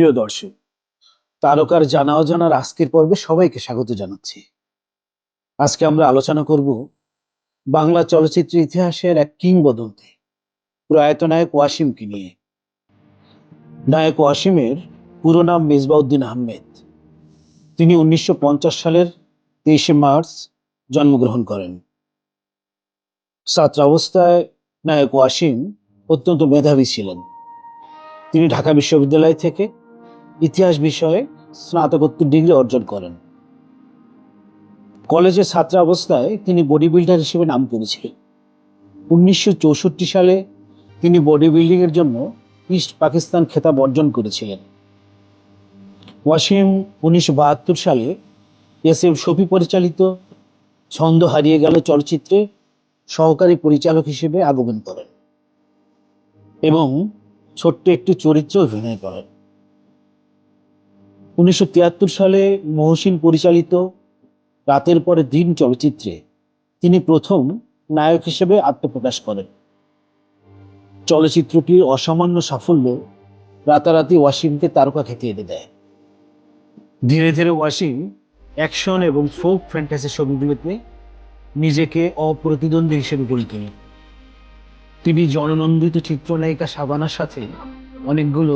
প্রিয় দর্শক তারকার জানা অজানার আজকের পর্বে সবাইকে স্বাগত জানাচ্ছি। আজকে আমরা আলোচনা করব বাংলা চলচ্চিত্র ইতিহাসের এক কিংবদন্তি প্রয়াত নায়ক ওয়াসিমকে নিয়ে। নায়ক ওয়াসিমের পুরো নাম মেজবাউদ্দিন আহমেদ। তিনি উনিশশো পঞ্চাশ সালের তেইশে মার্চ জন্মগ্রহণ করেন। ছাত্রাবস্থায় নায়ক ওয়াসিম অত্যন্ত মেধাবী ছিলেন। তিনি ঢাকা বিশ্ববিদ্যালয় থেকে ইতিহাস বিষয়ে স্নাতকোত্তর ডিগ্রি অর্জন করেন। কলেজে ছাত্রাবস্থায় তিনি বডি বিল্ডার হিসেবে নাম করেছিলেন। উনিশশো চৌষট্টি সালে তিনি বডি বিল্ডিং এর জন্য ইস্ট পাকিস্তান খেতাব অর্জন করেছিলেন। ওয়াসিম উনিশশো বাহাত্তর সালে এস এম শফি পরিচালিত ছন্দ হারিয়ে গেল চলচ্চিত্রে সহকারী পরিচালক হিসেবে আগমন করেন এবং ছোট্ট একটি চরিত্রে অভিনয় করেন। উনিশশো তিয়াত্তর সালে মহসিন পরিচালিত, রাতের পরে দিন চলচ্চিত্রে তিনি প্রথম নায়ক হিসেবে আত্মপ্রকাশ করেন। চলচ্চিত্রটির অসামান্য সাফল্য রাতারাতি ওয়াসিমকে তারকা খেতে এনে দেয়। ধীরে ধীরে ওয়াসিম অ্যাকশন এবং ফোক ফ্যান্টাসি ছবিগুলোতে নিজেকে অপ্রতিদ্বন্দ্বী হিসেবে গড়ে তোলেন তিনি জননন্দিত চিত্রনায়িকা সাবানার সাথে অনেকগুলো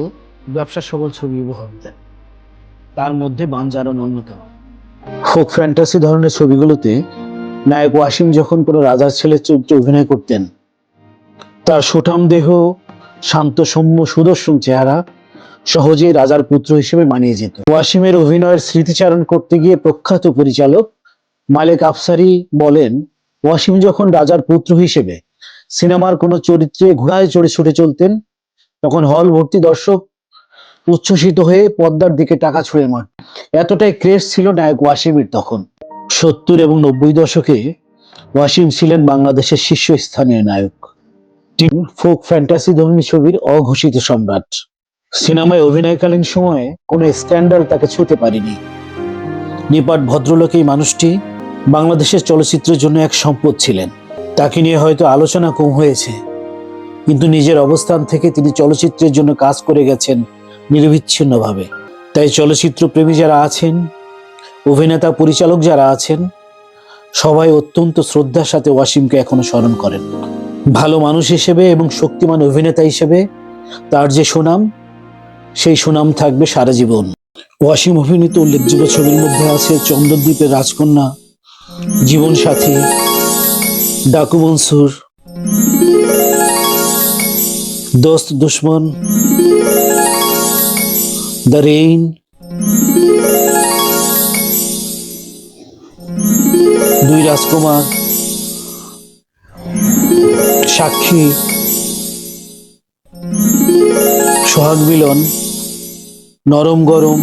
ব্যবসা সবল ছবি উপহার দেন। তার মধ্যে বাঞ্জারন অন্যতম। ফোক ফ্যান্টাসি ধরনের ছবিগুলোতে নায়ক ওয়াসিম যখন কোনো রাজার ছেলে চরিত্রে অভিনয় করতেন, তার সুঠাম দেহ, শান্ত সৌম্য সুদর্শন চেহারা সহজেই রাজার পুত্র হিসেবে মানিয়ে যেত। ওয়াসিমের অভিনয়ের স্মৃতিচারণ করতে গিয়ে প্রখ্যাত পরিচালক মালেক আফসারি বলেন, ওয়াসিম যখন রাজার পুত্র হিসেবে সিনেমার কোনো চরিত্রে ঘোড়ায় চড়ে ছুটে চলতেন, তখন হল ভর্তি দর্শক উচ্ছ্বসিত হয়ে পদ্মার দিকে টাকা ছুঁড়ে মার। এতটাই ক্রেজ ছিল নায়ক ওয়াসিমের তখন। সত্তর এবং নব্বই দশকে ওয়াসিম ছিলেন বাংলাদেশের শীর্ষস্থানীয় নায়ক। তিনি ফোক ফ্যান্টাসি ধর্মী ছবির অঘোষিত সম্রাট। সিনেমায় অভিনয়কালীন সময়ে কোনো স্ক্যান্ডাল তাকে ছুঁতে পারেনি। নিপাট ভদ্রলোক এই মানুষটি বাংলাদেশের চলচ্চিত্রের জন্য এক সম্পদ ছিলেন। তাকে নিয়ে হয়তো আলোচনা কম হয়েছে, কিন্তু নিজের অবস্থান থেকে তিনি চলচ্চিত্রের জন্য কাজ করে গেছেন নিরবিচ্ছিন্নভাবে। তাই চলচ্চিত্র প্রেমী যারা আছেন, অভিনেতা পরিচালক যারা আছেন, সবাই অত্যন্ত শ্রদ্ধার সাথে ওয়াসিমকে এখনও স্মরণ করেন। ভালো মানুষ হিসেবে এবং শক্তিমান অভিনেতা হিসেবে তার যে সুনাম, সেই সুনাম থাকবে সারা জীবন। ওয়াসিম অভিনীত উল্লেখযোগ্য ছবির মধ্যে আছে চন্দ্রদ্বীপের রাজকন্যা জীবন সাথী ডাকু মনসুর, দোস্ত দুশ্মন দ্য রেইন দুই রাজকুমার, সাক্ষী, সোহাগ মিলন, নরম গরম,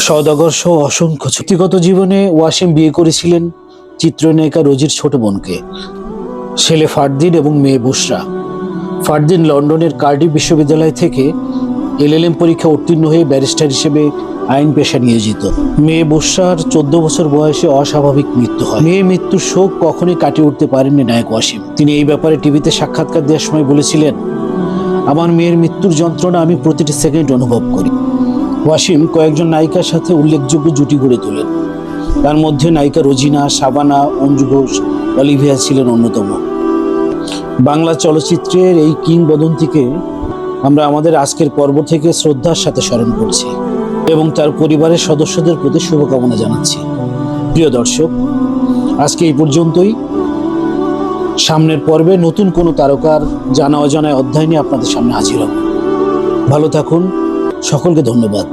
সদাগর সহ অসংখ্য ব্যক্তিগত জীবনে ওয়াসিম বিয়ে করেছিলেন চিত্রনায়িকা রোজির ছোট বোনকে। ছেলে ফারদিন এবং মেয়ে বুসরা। ফারদিন লন্ডনের কার্ডিফ বিশ্ববিদ্যালয় থেকে এলএলএম পরীক্ষা উত্তীর্ণ হয়ে ব্যারিস্টার হিসেবে আইন পেশা নিয়োজিত। মেয়ে বুসরার চোদ্দ বছর বয়সে অস্বাভাবিক মৃত্যু হয়। মেয়ে মৃত্যুর শোক কখনোই কাটিয়ে উঠতে পারেননি নায়ক ওয়াসিম। তিনি এই ব্যাপারে টিভিতে সাক্ষাৎকার দেওয়ার সময় বলেছিলেন, আমার মেয়ের মৃত্যুর যন্ত্রণা আমি প্রতিটি সেকেন্ড অনুভব করি। ওয়াসিম কয়েকজন নায়িকার সাথে উল্লেখযোগ্য জুটি গড়ে তোলেন। তার মধ্যে নায়িকা রোজিনা সাবানা অঞ্জু ঘোষ, অলিভিয়া ছিলেন অন্যতম। বাংলা চলচ্চিত্রের এই কিংবদন্তিকে আমরা আমাদের আজকের পর্ব থেকে শ্রদ্ধার সাথে স্মরণ করছি এবং তার পরিবারের সদস্যদের প্রতি শুভকামনা জানাচ্ছি। প্রিয় দর্শক, আজকে এই পর্যন্তই। সামনের পর্বে নতুন কোনো তারকার জানা অজানায় অধ্যায় নিয়ে আপনাদের সামনে হাজির হব। ভালো থাকুন, সকলকে ধন্যবাদ।